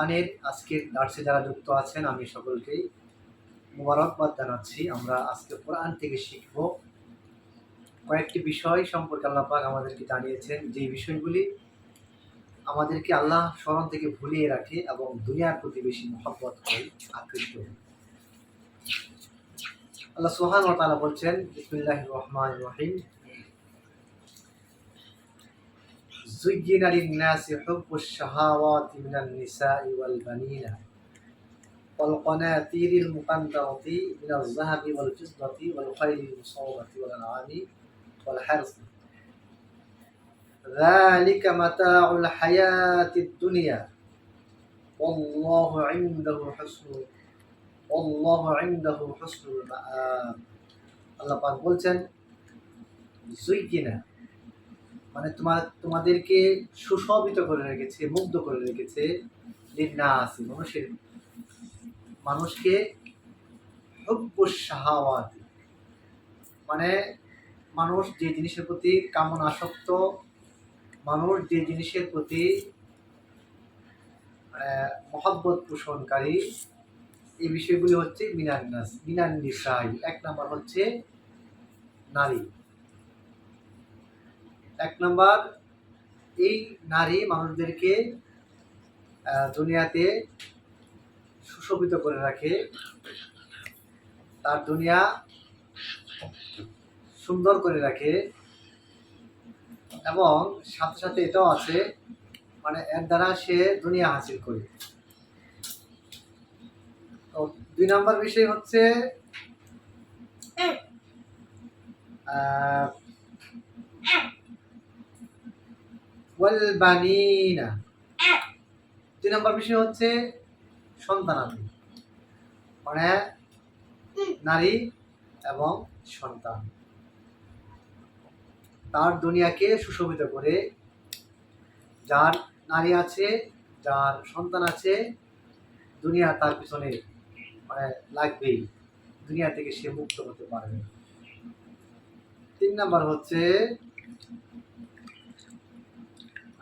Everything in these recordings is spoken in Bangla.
আনের আজকের দার্সে যারা যুক্ত আছেন, আমি সকলকেই মোবারকবাদ জানাচ্ছি। আমরা আজকে কোরআন থেকে শিখব। কয়েকটি বিষয় সম্পর্কে আল্লাহ পাক আমাদেরকে জানিয়েছেন। যে বিষয়গুলি আমাদেরকে আল্লাহ স্মরণ থেকে ভুলিয়ে রাখে এবং দুনিয়ার প্রতি বেশি মহব্বত করে আকৃষ্ট হয়। আল্লাহ সুহান ও তালা বলছেন বিসমুল্লাহ রহমান রহিম। زين للناس حب الشهوات من النساء والبنين والقناطير المقنطرة من الذهب والفضة والخيل المصومة والأنعام والحرث ذلك متاع الحياة الدنيا والله عنده حسن والله عنده حسن المآب আল্লাহ পাক বলছেন জুইকিনা মানে তোমার, তোমাদেরকে সুশোভিত করে রেখেছে, মুগ্ধ করে রেখেছে লিন্নাসি মানুষের মানুষকে মানে মানুষ যে জিনিসের প্রতি কামনা আসক্ত, মানুষ যে জিনিসের প্রতি মহব্বত পোষণকারী, এই বিষয়গুলি হচ্ছে মিনান্নাস মিনান নিসাই এক নাম্বার হচ্ছে নারী। এক নম্বর, এই নারী মানুষদেরকে দুনিয়াতে সুশোভিত করে রাখে। তার দুনিয়া সুন্দর করে রাখে এবং সাথে সাথে এটাও আছে মানে এর দ্বারা সে দুনিয়া হাসিল করে। তো দুই নম্বর বিষয় হচ্ছে ওয়াল বানিনা দুই নম্বর বিষয় হচ্ছে সন্তানাদি। মানে নারী এবং সন্তান। তার দুনিয়াকে সুশোভিত করে যার নারী আছে যার সন্তান আছে দুনিয়া তার পিছনে মানে লাগবেই। দুনিয়া থেকে সে মুক্ত হতে পারবে। তিন নাম্বার হচ্ছে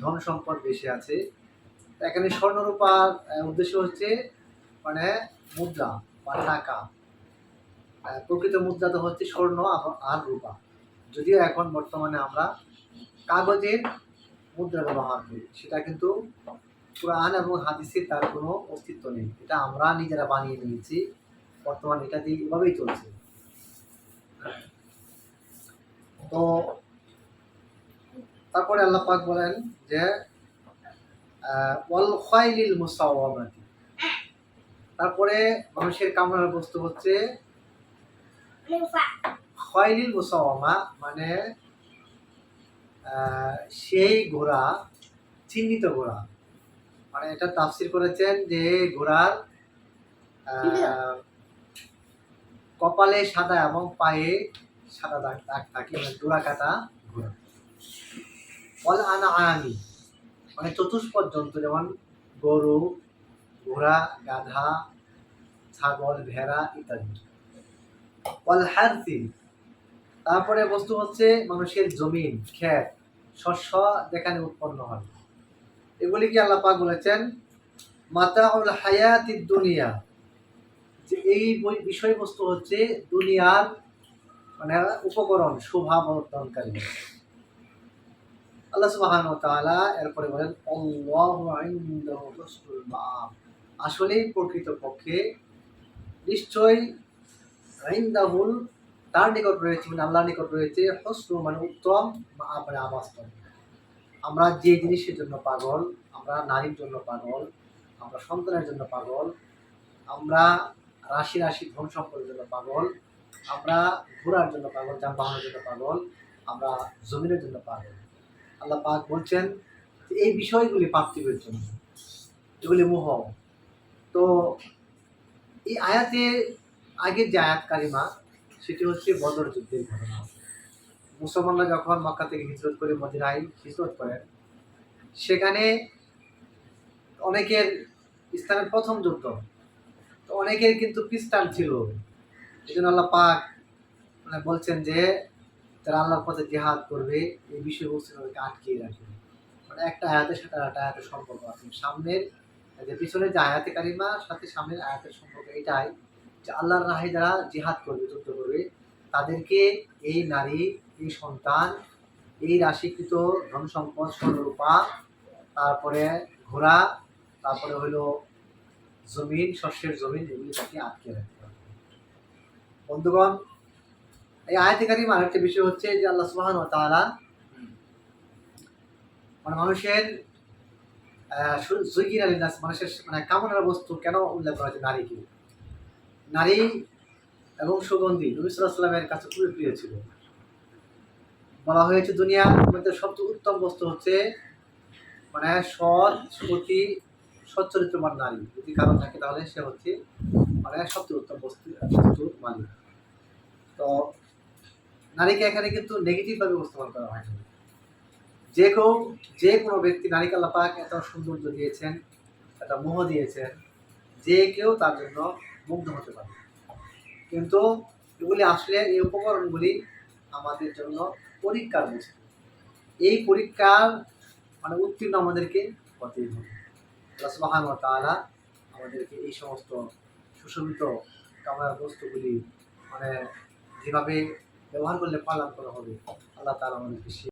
ধন সম্পদ বেশি আছে। এখানে স্বর্ণরূপার উদ্দেশ্য হচ্ছে মানে মুদ্রা বা টাকা। প্রকৃত মুদ্রা তো হচ্ছে স্বর্ণ আর- রূপা। যদিও এখন বর্তমানে আমরা কাগজের মুদ্রা ব্যবহার করি, সেটা কিন্তু কোরআন এবং হাদিসে তার কোনো অস্তিত্ব নেই। এটা আমরা নিজেরা বানিয়ে নিয়েছি, বর্তমানে এটা দিয়ে এভাবেই চলছে। তো তারপরে আল্লাহ পাক বলেন যে ওয়াল মুসাওয়ামাতি তারপরে মানুষের কামনার বস্তু হচ্ছে খয়লিল মুসাওয়ামা মানে সেই ঘোড়া চিহ্নিত ঘোড়া। মানে এটা তাফসির করেছেন যে ঘোড়ার আহ, কপালে সাদা এবং পায়ে সাদা দাগ দাগ থাকে মানে ডোরা কাটা ঘোড়া। বল, আনা আনি। মানে চতুষ্পদ জন্তু যেমন গরু, ঘোড়া, গাধা, ছাগল, ভেড়া ইত্যাদি। ওয়াল হারসি। তারপরে বস্তু হচ্ছে মানুষের জমিন, ক্ষেত, শস্য যেখানে উৎপন্ন হয়। এগুলি কি আল্লাহ পাক বলেছেন? মাতাউল হায়াতি দুনিয়া। যে এই বিষয়বস্তু হচ্ছে দুনিয়ার মানে উপকরণ, শোভা বর্ধনকারী আল্লাহ সুবহান তাআলা এরপরে বলেন, আল্লাহু ইনদাহু হুসনুল মাআব। আসলে প্রকৃত পক্ষে নিশ্চয় তার নিকট রয়েছে মানে আল্লাহর নিকট রয়েছে হসনু মানে উত্তম মানে আবাস্তব। আমরা যে জিনিসের জন্য পাগল, আমরা নারীর জন্য পাগল, আমরা সন্তানের জন্য পাগল, আমরা রাশি রাশি ধন সম্পদের জন্য পাগল, আমরা ঘোরার জন্য পাগল, যানবাহনের জন্য পাগল, আমরা জমিনের জন্য পাগল। আল্লাহ পাক বলছেন এই বিষয়গুলি পার্থিবের জন্য এগুলি মোহ। তো এই আয়াতে আগের যে আয়াত কারিমা, সেটি হচ্ছে বদর যুদ্ধের ঘটনা। মুসলমানরা যখন মক্কা থেকে হিজরত করে মদিনায় হিজরত করেন, সেখানে অনেকের ইসলামের প্রথম যুদ্ধ। তো অনেকের কিন্তু খ্রিস্টান ছিল। এই জন্য আল্লাহ পাক মানে বলছেন যে যারা আল্লাহর পথে জেহাদ করবে, এই বিষয়বস্তু তাদেরকে আটকিয়ে রাখবে মানে একটা আয়াতের সাথে আর একটা আয়াতের সম্পর্ক আছে। সামনের যে পিছনের যে আয়াতে কারিমা, সাথে সামনের আয়াতের সম্পর্ক এটাই যে আল্লাহর রাহে যারা জেহাদ করবে, যুদ্ধ করবে, তাদেরকে এই নারী, এই সন্তান, এই রাশিকৃত ধন সম্পদ স্বর্ণরূপা, তারপরে ঘোড়া, তারপরে হলো জমিন, শস্যের জমিন এগুলি তাকে আটকে রাখতে হবে। বন্ধুগণ এই আয়তিকারী আরেকটা বিষয় হচ্ছে যে আল্লাহ সুবাহান ও তাআলা মানে মানুষের সুইগির আলী মানুষের মানে কামনার বস্তু কেন উল্লেখ করা হয়েছে? নারীকে। নারী এবং সুগন্ধি। নবী সাল্লাহ সাল্লামের কাছে খুবই প্রিয় ছিল। বলা হয়েছে দুনিয়ার মধ্যে সবচেয়ে উত্তম বস্তু হচ্ছে মানে সৎ সতী সচ্চরিত্রবান নারী। যদি কারণ থাকে তাহলে সে হচ্ছে মানে সবচেয়ে উত্তম বস্তু মালিক। তো নারীকে এখানে কিন্তু নেগেটিভভাবে উপস্থাপন করা হয়নি যে কেউ, যে কোনো ব্যক্তি নারীকে আল্লাহ পাক এত সৌন্দর্য দিয়েছেন, এত মোহ দিয়েছেন, যে কেউ তার জন্য মুগ্ধ হতে পারে। কিন্তু এগুলি আসলে এই উপকরণগুলি আমাদের জন্য পরীক্ষার বস্তু এই পরীক্ষার মানে উত্তীর্ণ আমাদেরকে হতেই হবে। ওয়া তাআলা আমাদেরকে এই সমস্ত সুশোভিত কামনার বস্তুগুলি মানে যেভাবে ব্যবহার করলে পালন করা হবে। আল্লাহ তালা আমাদেরকে